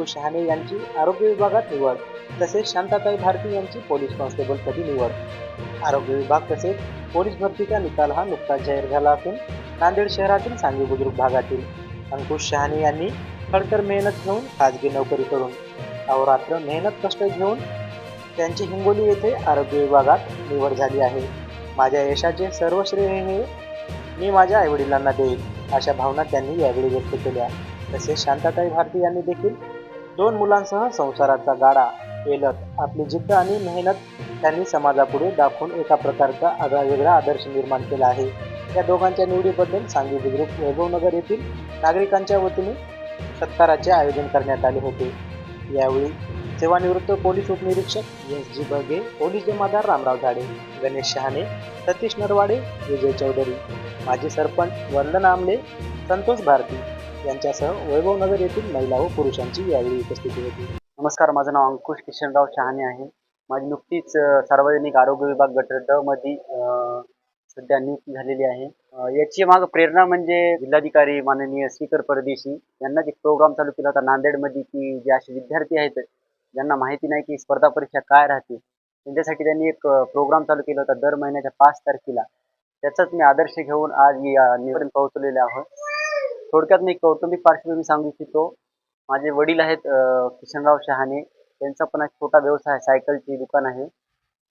अंकुश शहाणे यांची आरोग्य विभागात निवड तसेच शांताताई भारती यांची पोलीस कॉन्स्टेबलपदी निवड. आरोग्य विभाग तसेच पोलीस भरतीचा निकाल हा नुकताच जाहीर झाला असून नांदेड शहरातील सांगली बुद्रुक भागातील अंकुश शहाणे यांनी खडतर मेहनत घेऊन खाजगी नोकरी करून अहोरात्र मेहनत कष्ट घेऊन त्यांची हिंगोली येथे आरोग्य विभागात निवड झाली आहे. माझ्या यशाचे सर्व श्रेय हे मी माझ्या आईवडिलांना देईल अशा भावना त्यांनी यावेळी व्यक्त केल्या. तसेच शांताताई भारती यांनी देखील दोन मुलांसह संसाराचा गाडा पेलत आपली जिद्द आणि मेहनत त्यांनी समाजापुढे दाखवून एका प्रकारचा आगळा वेगळा आदर्श निर्माण केला आहे. या दोघांच्या निवडीबद्दल सांगली बुद्रुक वैभवनगर येथील नागरिकांच्या वतीने सत्काराचे आयोजन करण्यात आले होते. यावेळी सेवानिवृत्त पोलीस उपनिरीक्षक एस जी बगे पोलीस जमादार रामराव झाडे गणेश शहाणे सतीश नरवाडे विजय चौधरी माजी सरपंच वंदना आमले संतोष भारती यांच्यासह वैभवनगर येथील महिला व पुरुषांची यावेळी उपस्थिती होती. नमस्कार माझं नाव अंकुश किशनराव शहाणे आहे. माझी नुकतीच सार्वजनिक आरोग्य विभाग गट ड मध्ये सध्या नियुक्ती झालेली आहे. याची माग प्रेरणा म्हणजे जिल्हाधिकारी माननीय स्पीकर परदेशी यांना एक प्रोग्राम चालू केला होता. नांदेडमध्ये की जे असे विद्यार्थी आहेत ज्यांना माहिती नाही की स्पर्धा परीक्षा काय राहते त्यांच्यासाठी त्यांनी एक प्रोग्राम चालू केला होता दर महिन्याच्या पाच तारखेला. त्याचाच मी आदर्श घेऊन आज या निवडून पोहोचलेले आहोत. थोडक्यात मी कौटुंबिक पार्श्वभूमी सांगू इच्छितो. माझे वडील आहेत किशनराव शहाणे. त्यांचा पण एक छोटा व्यवसाय आहे सायकलची दुकान आहे.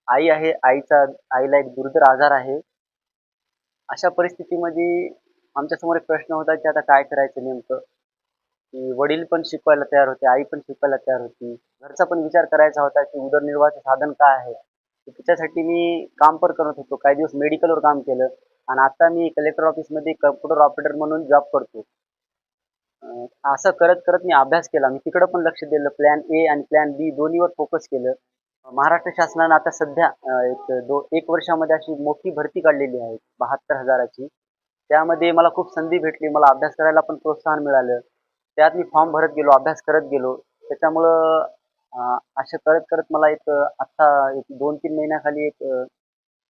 आई आहे आईचा आईला एक दुर्धर आजार आहे. अशा परिस्थितीमध्ये आमच्यासमोर एक प्रश्न होता की आता काय करायचं नेमकं? की वडील पण शिकवायला तयार होते आई पण शिकवायला तयार होती. घरचा पण विचार करायचा होता की उदरनिर्वाहाचं साधन काय आहे? त्याच्यासाठी मी काम पण करत होतो. काही दिवस मेडिकलवर काम केलं. आणि आता मी कलेक्टर ऑफिसमध्ये कम्प्युटर ऑपरेटर म्हणून जॉब करतो असं करत करत मी अभ्यास केला. मी तिकडं पण लक्ष दिलं. प्लॅन ए आणि प्लॅन बी दोन्हीवर फोकस केलं. महाराष्ट्र शासनानं आता सध्या एक दो एक वर्षामध्ये अशी मोठी भरती काढलेली आहे बहात्तर हजाराची. त्यामध्ये मला खूप संधी भेटली. मला अभ्यास करायला पण प्रोत्साहन मिळालं. त्यात मी फॉर्म भरत गेलो अभ्यास करत गेलो. त्याच्यामुळं असं करत करत मला एक आत्ता एक दोन तीन महिन्याखाली एक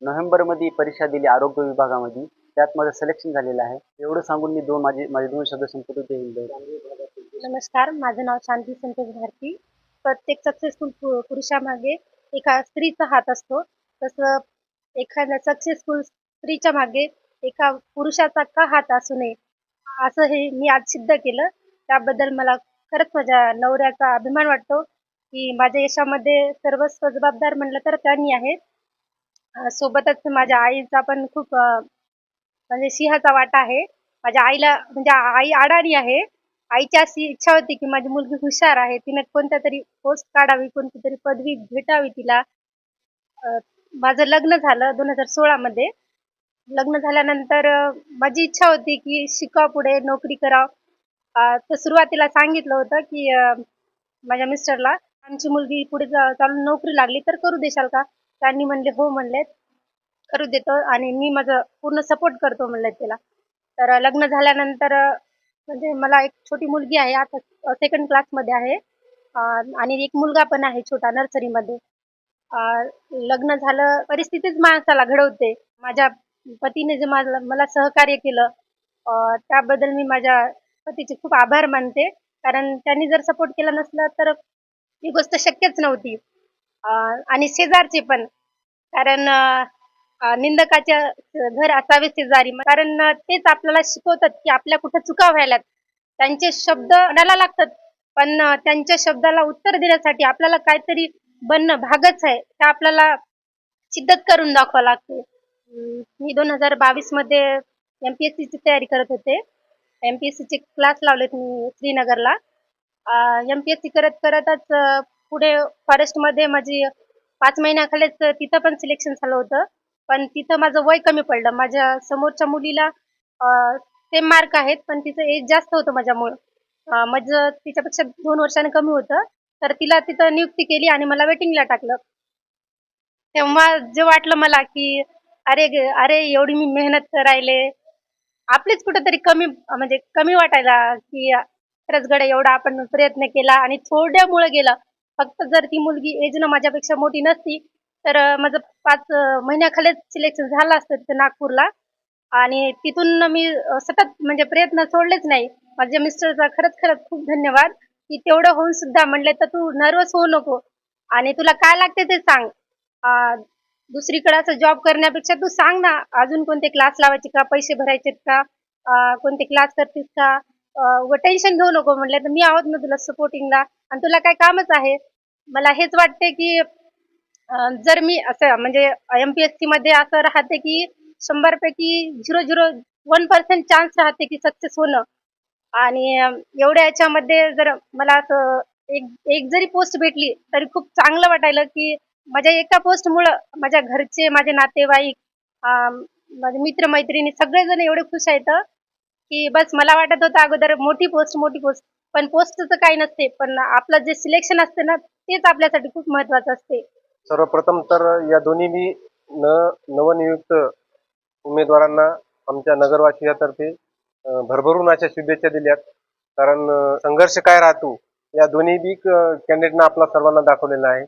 नोव्हेंबरमध्ये परीक्षा दिली आरोग्य विभागामध्ये. त्यात माझं सिलेक्शन झालेलं आहे. एवढं सांगून मी दोन माझे माझे दोन शब्द संपवतो. ते नमस्कार. माझं नाव शांती संतोष भारती. प्रत्येक सक्सेसफुल पुरुषामागे एका स्त्रीचा हात असतो. तसं एखाद्या सक्सेसफुल स्त्रीच्या मागे एका पुरुषाचा का हात असू नये असं हे मी आज सिद्ध केलं. त्याबद्दल मला खरंच माझ्या नवऱ्याचा अभिमान वाटतो. की माझ्या यशामध्ये सर्वस्व जबाबदार म्हणलं तर त्यांनी आहेत. सोबतच माझ्या आईचा पण खूप म्हणजे सिंहाचा वाटा आहे. माझ्या आईला म्हणजे आई अडाणी आहे. आईची अशी इच्छा होती की माझी मुलगी हुशार आहे. तिने कोणत्या तरी पोस्ट काढावी कोणती तरी पदवी भेटावी तिला. माझं लग्न झालं दोन हजार सोळामध्ये लग्न झाल्यानंतर माझी इच्छा होती की शिका पुढे नोकरी कराव. तर सुरुवातीला सांगितलं होतं की माझ्या मिस्टरला आमची मुलगी पुढे चालून नोकरी लागली तर करू देशाल का? त्यांनी म्हणले हो म्हणलेत. करू देतो आणि मी माझं पूर्ण सपोर्ट करतो म्हणलेत त्याला. तर लग्न झाल्यानंतर म्हणजे मला एक छोटी मुलगी आहे आता सेकंड क्लासमध्ये आहे. आणि एक मुलगा पण आहे छोटा नर्सरीमध्ये लग्न झालं परिस्थितीच माणसाला घडवते. माझ्या पतीने जे मला मला सहकार्य केलं त्याबद्दल मी माझ्या पतीचे खूप आभार मानते. कारण त्यांनी जर सपोर्ट केला नसला तर ही गोष्ट शक्यच नव्हती. आणि शेजारचे पण. कारण निंदकाच्या घर असावे शेजारी. कारण तेच आपल्याला शिकवतात की आपल्या कुठं चुका व्हायलात त्यांचे शब्द मनाला लागतात. पण त्यांच्या शब्दाला उत्तर देण्यासाठी आपल्याला काहीतरी बनणं भागच आहे. ते आपल्याला सिद्धत करून दाखवावं लागते. मी दोन हजार बावीसमध्ये एमपीएससी ची तयारी करत होते. एमपीएससी चे क्लास लावलेत मी श्रीनगरला. एमपीएससी करत करतच पुढे फॉरेस्टमध्ये माझी पाच महिन्याखालीच तिथं पण सिलेक्शन झालं होतं. पण तिथं माझं वय कमी पडलं. माझ्या समोरच्या मुलीला सेम मार्क आहेत पण तिचं एज जास्त होतं माझ्यामुळं. माझं तिच्यापेक्षा दोन वर्षाने कमी होतं. तर तिला तिथं नियुक्ती केली आणि मला वेटिंगला टाकलं. तेव्हा जे वाटलं मला की अरे अरे एवढी मी मेहनत करायले. आपलीच कुठेतरी कमी म्हणजे कमी वाटायला की खरंच गड एवढा आपण प्रयत्न केला आणि थोड्यामुळे गेला. फक्त जर ती मुलगी एजनं माझ्यापेक्षा मोठी नसती तर माझं पाच महिन्याखालीच सिलेक्शन झालं असतं तिथं नागपूरला. आणि तिथून मी सतत म्हणजे प्रयत्न सोडलेच नाही. माझ्या मिस्टरचा खरंच खरंच खूप धन्यवाद. की तेवढं होऊन सुद्धा म्हणलं तर तू नर्वस होऊ नको. आणि तुला काय लागते ते सांग. दुसरीकडं दुसरीकडे असं जॉब करण्यापेक्षा तू सांग ना अजून कोणते क्लास लावायचे का पैसे भरायचे का कोणते क्लास करतेस का? टेन्शन घेऊ नको म्हणलं तर मी आहोत ना तुला सपोर्टिंगला आणि तुला काय कामच आहे? मला हेच वाटते की जर मी असं म्हणजे एम पी एस सी मध्ये असं राहते की शंभर पैकी zero zero one percent chance राहते की सक्सेस होणं. आणि एवढ्या याच्यामध्ये जर मला असं एक एक जरी पोस्ट भेटली तरी खूप चांगलं वाटायला की माझ्या एका पोस्टमुळं माझ्या घरचे माझे नातेवाईक माझे मित्रमैत्रिणी सगळेजण एवढे खुश आहेत की बस मला वाटत होतं अगोदर मोठी पोस्ट मोठी पोस्ट. पण पोस्टचं काही नसते पण आपलं जे सिलेक्शन असते ना तेच आपल्यासाठी खूप महत्वाचं असते. सर्वप्रथम तर या दोन्ही बी न नवनियुक्त उमेदवारांना आमच्या नगरवासियातर्फे भरभरून अशा शुभेच्छा दिल्यात. कारण संघर्ष काय राहतो या दोन्ही बी कॅन्डिडेटना आपला सर्वांना दाखवलेला आहे.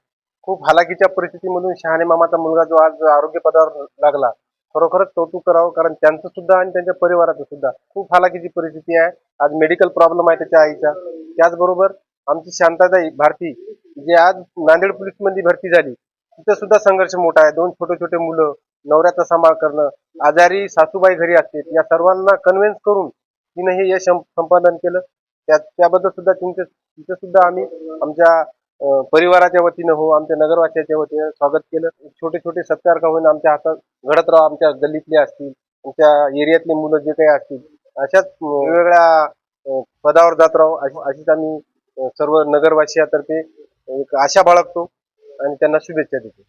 खूप हालाकीच्या परिस्थितीमधून शहाणे मामाचा मुलगा जो आज आरोग्य पदावर लागला खरोखरच कौतुक करावं कारण त्यांचं सुद्धा आणि त्यांच्या परिवाराचं सुद्धा खूप हालाकीची परिस्थिती आहे. आज मेडिकल प्रॉब्लेम आहे त्याच्या आईचा. त्याचबरोबर आमची शांताताई भारती जे आज नांदेड पोलीसमध्ये भरती झाली तिथं सुद्धा संघर्ष मोठा आहे. दोन छोटे छोटे मुलं नवऱ्याचा सांभाळ करणं आजारी सासूबाई घरी असते या सर्वांना कन्व्हिन्स करून तिने हे यश संपादन केलं. त्या त्याबद्दल सुद्धा तुमचे तिचं सुद्धा आम्ही आमच्या परिवाराच्या वतीनं हो आमच्या नगरवासियाच्या वतीनं स्वागत केलं. छोटे छोटे सत्कार का होईन आमच्या हातात घडत राहू आमच्या गल्लीतले असतील आमच्या एरियातले मुलं जे काही असतील अशाच वेगवेगळ्या पदावर जात राहू अशी- अशीच आम्ही सर्व नगरवासियातर्फे एक आशा बाळगतो आणि त्यांना शुभेच्छा देतो.